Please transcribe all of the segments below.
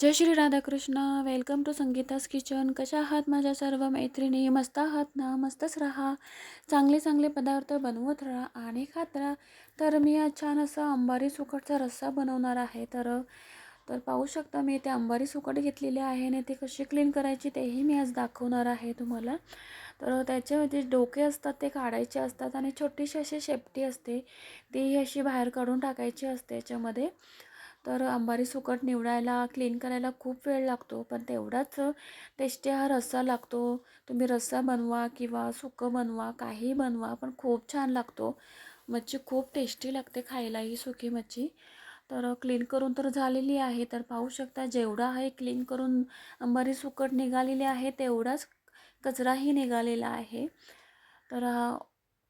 Jai Shri Radhakrishna. Welcome to Sangeeta's kitchen कशा आहात माझ्या सर्व मैत्रिणी? मस्त आहात ना? मस्तच राहा. चांगले चांगले पदार्थ बनवत राहा आणि खात राहा. तर मी आज छान असा अंबारी सुकटचा रस्सा बनवणार आहे. तर तर पाहू शकता मी ते अंबारी सुकट घेतलेले आहे आणि ते कशी क्लीन करायची तेही मी आज दाखवणार आहे तुम्हाला. तर त्याच्यामध्ये डोके असतात ते काढायचे असतात आणि छोटीशी अशी शेपटी असते. ती अशी बाहेर काढून टाकायची असते याच्यामध्ये. तर अंबारी सुकट निवडायला क्लीन करायला खूप वेळ लागतो. पण तेवढाच टेस्टी हा रस्सा लागतो. तुम्ही रस्सा बनवा किंवा सुकं बनवा काही बनवा पण खूप छान लागतो. मच्छी खूप टेस्टी लागते खायला ही सुकी मच्छी. तर क्लीन करून तर झालेली आहे. तर पाहू शकता जेवढा आहे क्लीन करून अंबारी सुकट निघालेली आहे तेवढाच कचराही निघालेला आहे. तर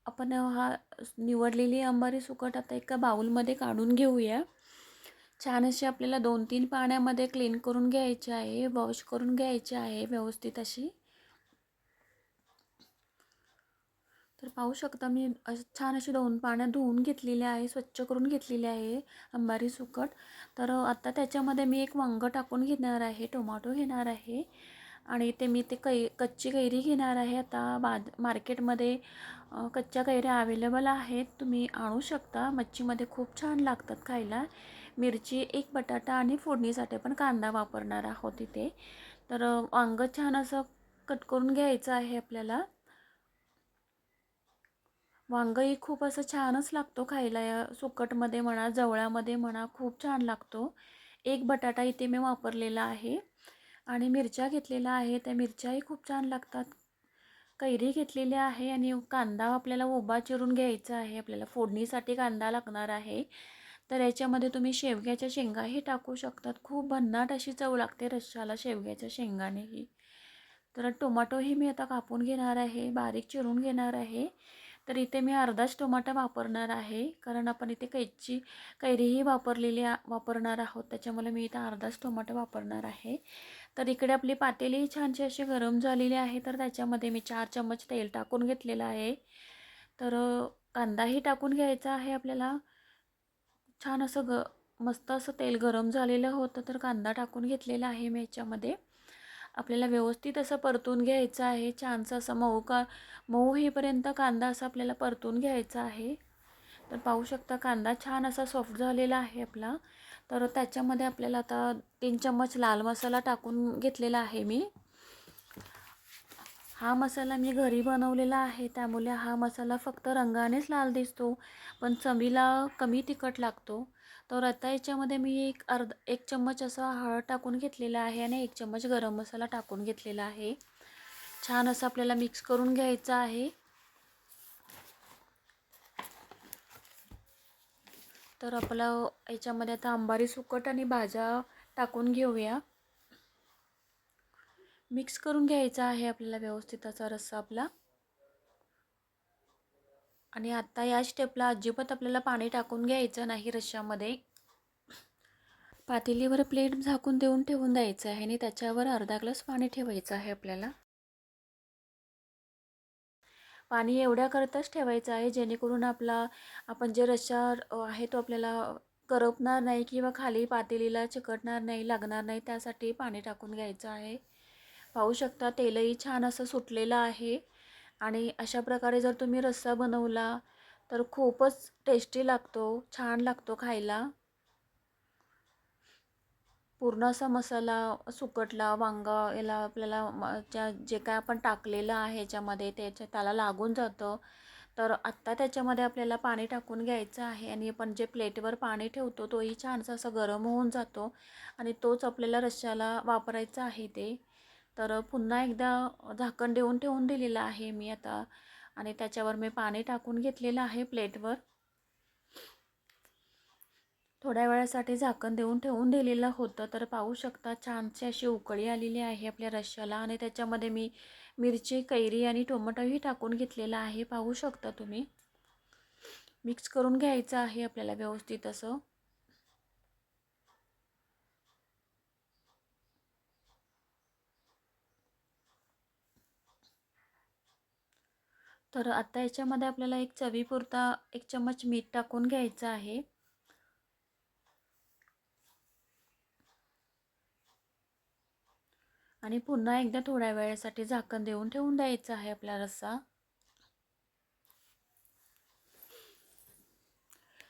आपण हा निवडलेली अंबारी सुकट आता एका बाऊलमध्ये काढून घेऊया. छान अशी आपल्याला दोन तीन पाण्यामध्ये क्लीन करून घ्यायची आहे वॉश करून घ्यायची आहे व्यवस्थित अशी. तर पाहू शकता मी छान अशी दोन पानं धुवून घेतलेली आहे स्वच्छ करून घेतलेली आहे अंबारी सुकट. तर आता त्याच्यामध्ये मी एक वांगं टाकून घेणार आहे टोमॅटो घेणार आहे. आणि ते मी ते कै कच्ची कैरी घेणार आहे. आता बाद मार्केटमध्ये कच्च्या कैऱ्या अवेलेबल आहेत. तुम्ही आणू शकता. मच्छीमध्ये खूप छान लागतात खायला. मिरची एक बटाटा आणि फोडणीसाठी पण कांदा वापरणार आहोत इथे. तर वांगं छान असं कट करून घ्यायचं आहे आपल्याला. वांगंही खूप असं छानच लागतो खायला. या सुकटमध्ये म्हणा जवळामध्ये म्हणा खूप छान लागतो. एक बटाटा इथे मी वापरलेला आहे. आणि मिरच्या घेतलेल्या आहे. त्या मिरच्याही खूप छान लागतात. कैरी घेतलेली आहे आणि कांदा आपल्याला उभा चिरून घ्यायचा आहे. आपल्याला फोडणीसाठी कांदा लागणार आहे. तर याच्यामध्ये तुम्ही शेवग्याच्या शेंगाही टाकू शकतात. खूप भन्नाट अशी चव लागते रश्शाला शेवग्याच्या शेंगानेही तर टोमॅटोही मी आता कापून घेणार आहे बारीक चिरून घेणार आहे. तर इथे मी अर्धाच टोमॅटो वापरणार आहे कारण आपण इथे कैची कैरीही वापरलेली वापरणार आहोत. त्याच्यामुळे मी इथं अर्धाच टोमॅटो वापरणार आहे. तर इकडे आपली पातेली छानशी अशी गरम झालेली आहे तर त्याच्यामध्ये मी चार चम्मच तेल टाकून घेतलेलं आहे. तर कांदाही टाकून घ्यायचा आहे आपल्याला. छान असं ग मस्त असं तेल गरम झालेलं होतं तर कांदा टाकून घेतलेला आहे मी याच्यामध्ये. आपल्याला व्यवस्थित असं परतून घ्यायचं आहे. छानसं असं मऊ का मऊ होईपर्यंत कांदा असा आपल्याला परतून घ्यायचा आहे. तर पाहू शकता कांदा छान असा सॉफ्ट झालेला आहे आपला. तर त्याच्यामध्ये आपल्याला आता तीन चम्मच लाल मसाला टाकून घेतलेला आहे मी. हा मसाला मी घरी बनवलेला आहे. त्यामुळे हा मसाला फक्त रंगानेच लाल दिसतो पण चवीला कमी तिखट लागतो. तर आता याच्यामध्ये मी एक अर्ध एक चम्मच असा हळद टाकून घेतलेला आहे आणि एक चम्मच गरम मसाला टाकून घेतलेला आहे. छान असं आपल्याला मिक्स करून घ्यायचं आहे. तर आपला याच्यामध्ये आता अंबारी सुकट आणि भाज्या टाकून घेऊया. मिक्स करून घ्यायचा आहे आपल्याला व्यवस्थित असा रस्सा आपला. आणि आत्ता या स्टेपला अजिबात आपल्याला पाणी टाकून घ्यायचं नाही रश्श्यामध्ये. पातेलीवर प्लेट झाकून देऊन ठेवून द्यायचं आहे आणि त्याच्यावर अर्धा ग्लास पाणी ठेवायचं आहे आपल्याला. पाणी एवढ्याकरताच ठेवायचं आहे जेणेकरून आपला आपण जे रश्शा आहे तो आपल्याला करपणार नाही किंवा खाली पातेलीला चिकटणार नाही लागणार नाही त्यासाठी पाणी टाकून घ्यायचं आहे. पाहू शकता तेलही छान असं सुटलेलं आहे. आणि अशा प्रकारे जर तुम्ही रस्सा बनवला तर खूपच टेस्टी लागतो छान लागतो खायला. पूर्ण असा मसाला सुकटला वांगा याला आपल्याला ज्या जे काय आपण टाकलेलं आहे याच्यामध्ये त्याच्या त्याला लागून जातं. तर आत्ता त्याच्यामध्ये आपल्याला पाणी टाकून घ्यायचं आहे आणि आपण जे प्लेटवर पाणी ठेवतो तोही छानसा असं गरम होऊन जातो. आणि तोच आपल्याला रश्श्याला वापरायचा आहे ते. तर पुन्हा एकदा झाकण देऊन ठेवून दिलेलं आहे मी आता. आणि त्याच्यावर मी पाणी टाकून घेतलेलं आहे प्लेटवर. थोड्या वेळासाठी झाकण देऊन ठेवून दिलेलं होतं. तर पाहू शकता छानशी अशी उकळी आलेली आहे आपल्या रश्श्याला. आणि त्याच्यामध्ये मी मिरची कैरी आणि टोमॅटोही टाकून घेतलेला आहे. पाहू शकता तुम्ही. मिक्स करून घ्यायचं आहे आपल्याला व्यवस्थित असं. तर आता याच्यामध्ये आपल्याला एक चवीपुरता एक चम्मच मीठ टाकून घ्यायचं आहे. आणि पुन्हा एकदा थोड्या वेळासाठी झाकण देऊन ठेवून द्यायचा आहे आपला रस्सा.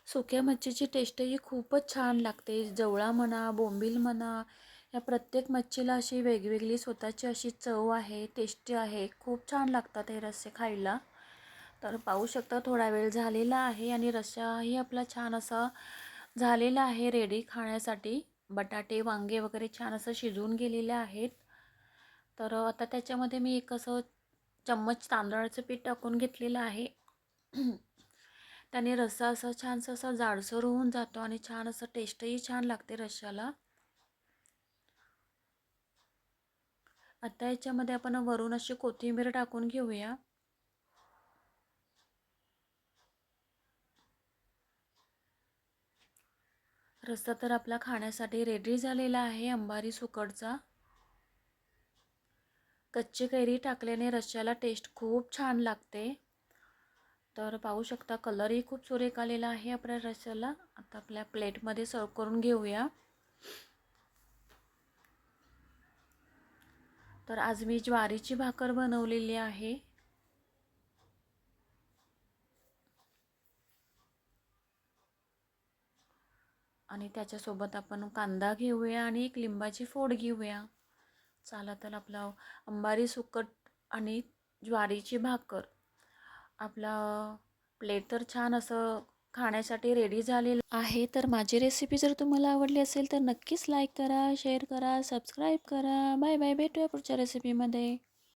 सुक्या मच्छीची टेस्टही खूपच छान लागते. जवळा म्हणा बोंबील म्हणा या प्रत्येक मच्छीला अशी वेगवेगळी स्वतःची अशी चव आहे टेस्टी आहे. खूप छान लागतात हे रस्से खायला. तर पाहू शकता थोडा वेळ झालेला आहे आणि रस्साही आपला छान असा झालेला आहे रेडी खाण्यासाठी. बटाटे वांगे वगैरे छान असं शिजवून गेलेले आहेत. तर आता त्याच्यामध्ये मी एक असं चम्मच तांदळाचं पीठ टाकून घेतलेलं आहे. त्याने रस्सा असा छानसा असा जाडसर होऊन जातो आणि छान असं टेस्टही छान लागते रश्श्याला आता याच्यामध्ये आपण वरून अशी कोथिंबीर टाकून घेऊया. रस्ता तर आपला खाण्यासाठी रेडी झालेला आहे अंबारी सुकडचा. कच्ची कैरी टाकल्याने रश्श्याला टेस्ट खूप छान लागते. तर पाहू शकता कलरही खूप सुरेख आलेला आहे आपल्या रश्श्याला आता आपल्या प्लेटमध्ये सर्व करून घेऊया. तर आज मी ज्वारीची भाकर बनवलेली आहे. आणि त्याच्यासोबत आपण कांदा घेऊया आणि एक लिंबाची फोड घेऊया. चला तर आपलं अंबारी सुकट आणि ज्वारीची भाकर. आपला प्लेट तर छान असं खाण्यासाठी रेडी झालेलं आहे. तर माझी रेसिपी जर तुम्हाला आवडली असेल तर नक्कीच लाईक करा शेअर करा सबस्क्राईब करा. बाय बाय भेटूया पुढच्या रेसिपीमध्ये